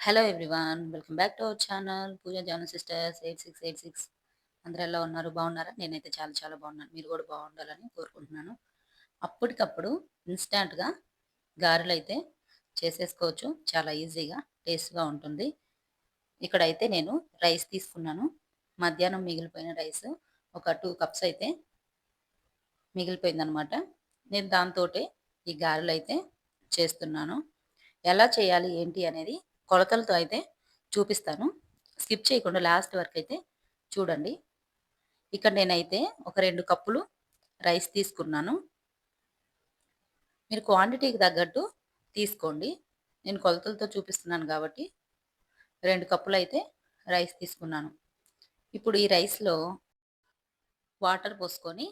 Hello everyone welcome back to our channel Pooja Janu sisters eight six eight six అందరూ ఎలా ఉన్నారు? బాగున్నారా? నేనైతే చాలా చాలా బాగున్నాను. మీరు కూడా బాగుండాలని కోరుకుంటున్నాను. అప్పటికప్పుడు ఇన్స్టాంట్గా గారెలు అయితే చేసేసుకోవచ్చు. చాలా ఈజీగా టేస్ట్గా ఉంటుంది. ఇక్కడైతే నేను రైస్ తీసుకున్నాను. మధ్యాహ్నం మిగిలిపోయిన రైస్ ఒక టూ కప్స్ అయితే మిగిలిపోయిందనమాట నేను దాంతో ఈ గారెలు అయితే చేస్తున్నాను. ఎలా చేయాలి? ఏంటి? అనేది కొలతలతో అయితే చూపిస్తాను. స్కిప్ చేయకుండా లాస్ట్ వరకు అయితే చూడండి. ఇక్కడ నేనైతే ఒక రెండు కప్పులు రైస్ తీసుకున్నాను. మీరు క్వాంటిటీకి తగ్గట్టు తీసుకోండి. నేను కొలతలతో చూపిస్తున్నాను కాబట్టి రెండు కప్పులు అయితే రైస్ తీసుకున్నాను. ఇప్పుడు ఈ రైస్లో వాటర్ పోసుకొని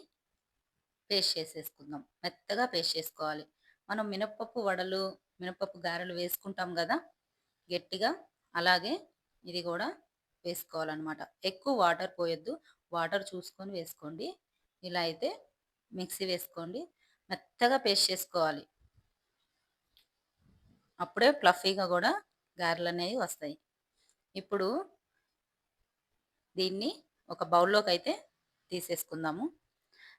పేస్ట్ చేసేసుకుందాం. మెత్తగా పేస్ట్ చేసుకోవాలి. మనం మినప్పప్పు వడలు మినప్పప్పు గారెలు వేసుకుంటాం కదా గట్టిగా అలాగే ఇది కూడా వేసుకోవాలన్నమాట. ఎక్కువ వాటర్ పోయొద్దు. వాటర్ చూసుకొని వేసుకోండి. ఇలా అయితే మిక్సీ వేసుకోండి. మెత్తగా పేస్ట్ చేసుకోవాలి. అప్పుడే ఫ్లఫీగా కూడా గారెలు అనేవి వస్తాయి. ఇప్పుడు దీన్ని ఒక బౌల్లోకి అయితే తీసేసుకుందాము.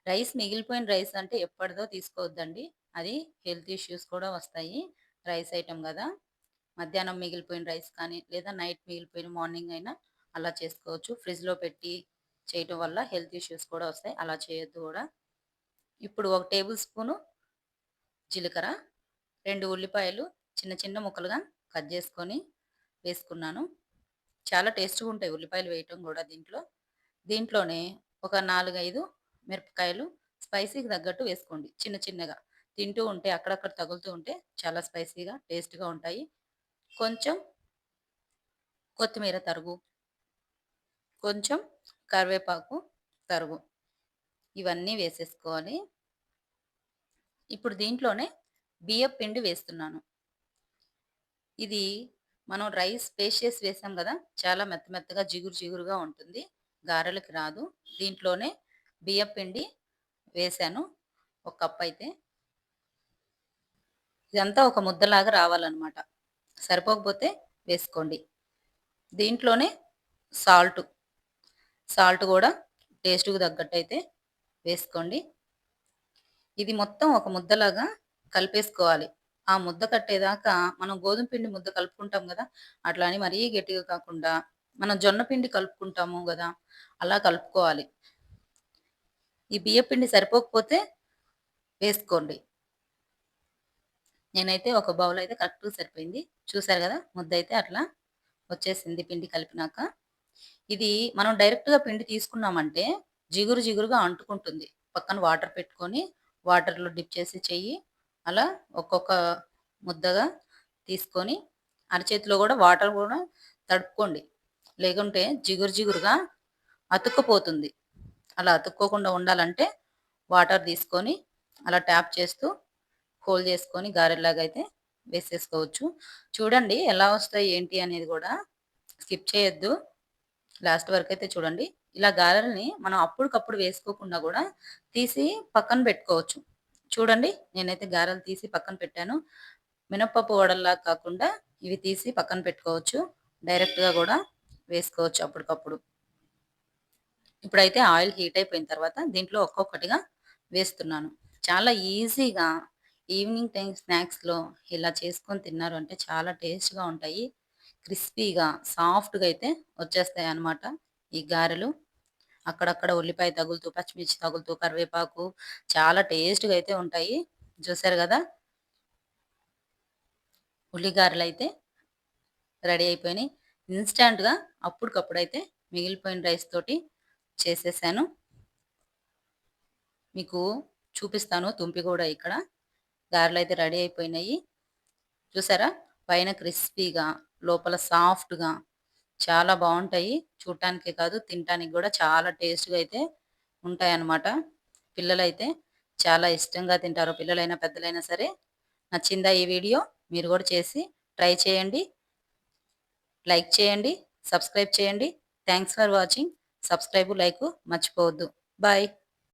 రైస్ మిగిలిపోయిన రైస్ అంటే ఎప్పటిదో తీసుకోవద్దండి. అది హెల్త్ ఇష్యూస్ కూడా వస్తాయి. రైస్ ఐటెం కదా. మధ్యాహ్నం మిగిలిపోయిన రైస్ కానీ లేదా నైట్ మిగిలిపోయిన మార్నింగ్ అయినా అలా చేసుకోవచ్చు. ఫ్రిడ్జ్లో పెట్టి చేయటం వల్ల హెల్త్ ఇష్యూస్ కూడా వస్తాయి. అలా చేయొద్దు కూడా. ఇప్పుడు ఒక టేబుల్ స్పూను జీలకర్ర రెండు ఉల్లిపాయలు చిన్న చిన్న ముక్కలుగా కట్ చేసుకొని వేసుకున్నాను. చాలా టేస్ట్గా ఉంటాయి ఉల్లిపాయలు వేయటం కూడా దీంట్లో. దీంట్లోనే ఒక నాలుగైదు మిరపకాయలు స్పైసీకి తగ్గట్టు వేసుకోండి. చిన్న చిన్నగా. తింటూ ఉంటే అక్కడక్కడ తగులుతూ ఉంటే చాలా స్పైసీగా టేస్ట్గా ఉంటాయి. కొంచెం కొత్తిమీర తరుగు కొంచెం కరివేపాకు తరుగు. ఇవన్నీ వేసేసుకోవాలి. ఇప్పుడు దీంట్లోనే బియ్యం పిండి వేస్తున్నాను. ఇది మనం రైస్ స్పేషియస్ వేసాం కదా చాలా మెత్త మెత్తగా జిగురు జిగురుగా ఉంటుంది. గారెలకి రాదు. దీంట్లోనే బియ్యం పిండి వేసాను. ఒక కప్ అయితే. ఇదంతా ఒక ముద్దలాగా రావాలన్నమాట. సరిపోకపోతే వేసుకోండి. దీంట్లోనే సాల్ట్ సాల్ట్ కూడా టేస్ట్కి తగ్గట్టు అయితే వేసుకోండి. ఇది మొత్తం ఒక ముద్దలాగా కలిపేసుకోవాలి. ఆ ముద్ద కట్టేదాకా మనం గోధుమ పిండి ముద్ద కలుపుకుంటాం కదా అట్లా అని మరీ గట్టిగా కాకుండా మనం జొన్న పిండి కలుపుకుంటాము కదా అలా కలుపుకోవాలి. ఈ బియ్య పిండి సరిపోకపోతే వేసుకోండి. నేనైతే ఒక బౌల్ అయితే కరెక్ట్గా సరిపోయింది. చూసారు కదా? ముద్ద అయితే అట్లా వచ్చేసింది పిండి కలిపినాక. ఇది మనం డైరెక్ట్గా పిండి తీసుకున్నామంటే జిగురు జిగురుగా అంటుకుంటుంది. పక్కన వాటర్ పెట్టుకొని వాటర్లో డిప్ చేసి చెయ్యి అలా ఒక్కొక్క ముద్దగా తీసుకొని అరచేతిలో కూడా వాటర్ కూడా తడుపుకోండి. లేకుంటే జిగురు జిగురుగా అతుక్కుపోతుంది. అలా అతుక్కోకుండా ఉండాలంటే వాటర్ తీసుకొని అలా ట్యాప్ చేస్తూ హోల్ చేసుకొని గారెలాగా అయితే వేసేసుకోవచ్చు. చూడండి ఎలా వస్తాయి ఏంటి అనేది కూడా స్కిప్ చేయొద్దు. లాస్ట్ వరకు అయితే చూడండి. ఇలా గారెల్ని మనం అప్పటికప్పుడు వేసుకోకుండా కూడా తీసి పక్కన పెట్టుకోవచ్చు. చూడండి నేనైతే గారెలు తీసి పక్కన పెట్టాను. మినప్పప్పు వడల్లా కాకుండా ఇవి తీసి పక్కన పెట్టుకోవచ్చు. డైరెక్ట్గా కూడా వేసుకోవచ్చు అప్పటికప్పుడు ఇప్పుడైతే ఆయిల్ హీట్ అయిపోయిన తర్వాత దీంట్లో ఒక్కొక్కటిగా వేస్తున్నాను. చాలా ఈజీగా ఈవినింగ్ టైం స్నాక్స్లో ఇలా చేసుకొని తిన్నారు అంటే చాలా టేస్ట్గా ఉంటాయి. క్రిస్పీగా సాఫ్ట్గా అయితే వచ్చేస్తాయి అన్నమాట ఈ గారెలు. అక్కడక్కడ ఉల్లిపాయ తగులుతూ పచ్చిమిర్చి తగులుతూ కరివేపాకు చాలా టేస్ట్గా అయితే ఉంటాయి. చూసారు కదా? ఉల్లిగారెలు అయితే రెడీ అయిపోయినాయి. ఇన్స్టాంట్గా అప్పటికప్పుడు అయితే మిగిలిపోయిన రైస్ తోటి చేసేసాను. మీకు చూపిస్తాను తుంపి కూడా ఇక్కడ. గారెలు అయితే రెడీ అయిపోయినాయి. చూసారా? పైన క్రిస్పీగా లోపల సాఫ్ట్గా చాలా బాగుంటాయి. చూడటానికి కాదు తినటానికి కూడా చాలా టేస్ట్గా అయితే ఉంటాయి అన్నమాట పిల్లలైతే చాలా ఇష్టంగా తింటారు. పిల్లలైనా పెద్దలైనా సరే నచ్చిందా ఈ వీడియో? మీరు కూడా చేసి ట్రై చేయండి. లైక్ చేయండి. సబ్స్క్రైబ్ చేయండి. Thanks for watching. Subscribe like మర్చిపోవద్దు. బాయ్.